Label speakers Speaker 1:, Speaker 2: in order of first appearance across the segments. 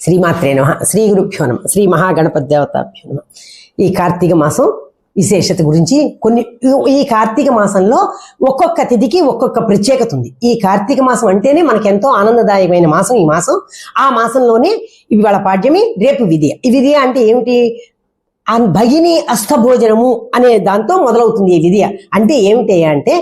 Speaker 1: శ్రీమాత్రే నమ. శ్రీ గురుభ్యో నమ. శ్రీ మహాగణపతి దేవతాభ్యో నమ. ఈ కార్తీక మాసం విశేషత గురించి కొన్ని ఈ కార్తీక మాసంలో ఒక్కొక్క తిథికి ఒక్కొక్క ప్రత్యేకత ఉంది. ఈ కార్తీక మాసం అంటేనే మనకి ఎంతో ఆనందదాయకమైన మాసం ఈ మాసం. ఆ మాసంలోనే ఇవాళ పాడ్యమి రేపు విధియ ఈ విధియ అంటే ఏమిటి? భగిని అష్టభోజనము అనే దాంతో మొదలవుతుంది ఈ విధియ అంటే ఏమిటి అంటే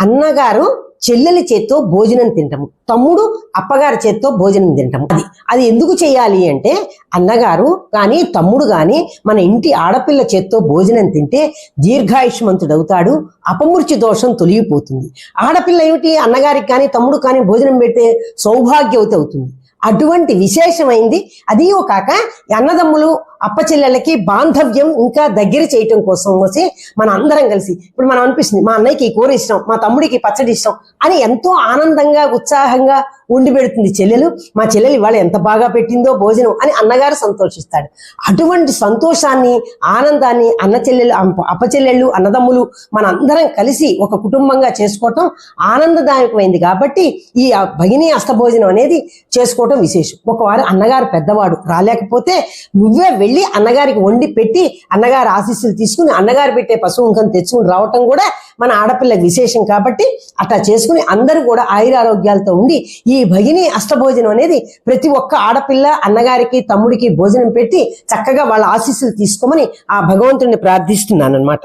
Speaker 1: అన్నగారు చెల్లెలి చేత్తో భోజనం తింటాము. తమ్ముడు అప్పగారి చేత్తో భోజనం తింటాము. అది అది ఎందుకు చేయాలి అంటే అన్నగారు కానీ తమ్ముడు కానీ మన ఇంటి ఆడపిల్ల చేత్తో భోజనం తింటే దీర్ఘాయుష్మంతుడవుతాడు అపమృత్యు దోషం తొలగిపోతుంది. ఆడపిల్ల ఏమిటి? అన్నగారికి కానీ తమ్ముడు కానీ భోజనం పెడితే సౌభాగ్యవతి అవుతుంది. అటువంటి విశేషమైంది. అది కాక అన్నదమ్ములు అప్పచెల్లెళ్ళకి బాంధవ్యం ఇంకా దగ్గర చేయటం కోసం వచ్చి మన అందరం కలిసి ఇప్పుడు మనం అనిపిస్తుంది మా అన్నయ్యకి కూర ఇష్టం మా తమ్ముడికి పచ్చడి ఇష్టం అని ఎంతో ఆనందంగా ఉత్సాహంగా ఉండి పెడుతుంది చెల్లెలు. మా చెల్లెలు ఇవాళ ఎంత బాగా పెట్టిందో భోజనం అని అన్నగారు సంతోషిస్తాడు. అటువంటి సంతోషాన్ని ఆనందాన్ని అన్న చెల్లెలు అప్పచెల్లెళ్ళు అన్నదమ్ములు మన అందరం కలిసి ఒక కుటుంబంగా చేసుకోవటం ఆనందదాయకమైంది కాబట్టి ఈ భగిని అష్టభోజనం అనేది చేసుకోవటం విశేషం. ఒకవారు అన్నగారు పెద్దవాడు రాలేకపోతే నువ్వే వెళ్ళి అన్నగారికి వండి పెట్టి అన్నగారి ఆశీస్సులు తీసుకుని అన్నగారు పెట్టే పశువు తెచ్చుకుని రావటం కూడా మన ఆడపిల్లకి విశేషం కాబట్టి అట్లా చేసుకుని అందరూ కూడా ఆయురారోగ్యాలతో ఉండి ఈ భగిని అష్టభోజనం అనేది ప్రతి ఒక్క ఆడపిల్ల అన్నగారికి తమ్ముడికి భోజనం పెట్టి చక్కగా వాళ్ళ ఆశీస్సులు తీసుకోమని ఆ భగవంతుడిని ప్రార్థిస్తున్నాను అనమాట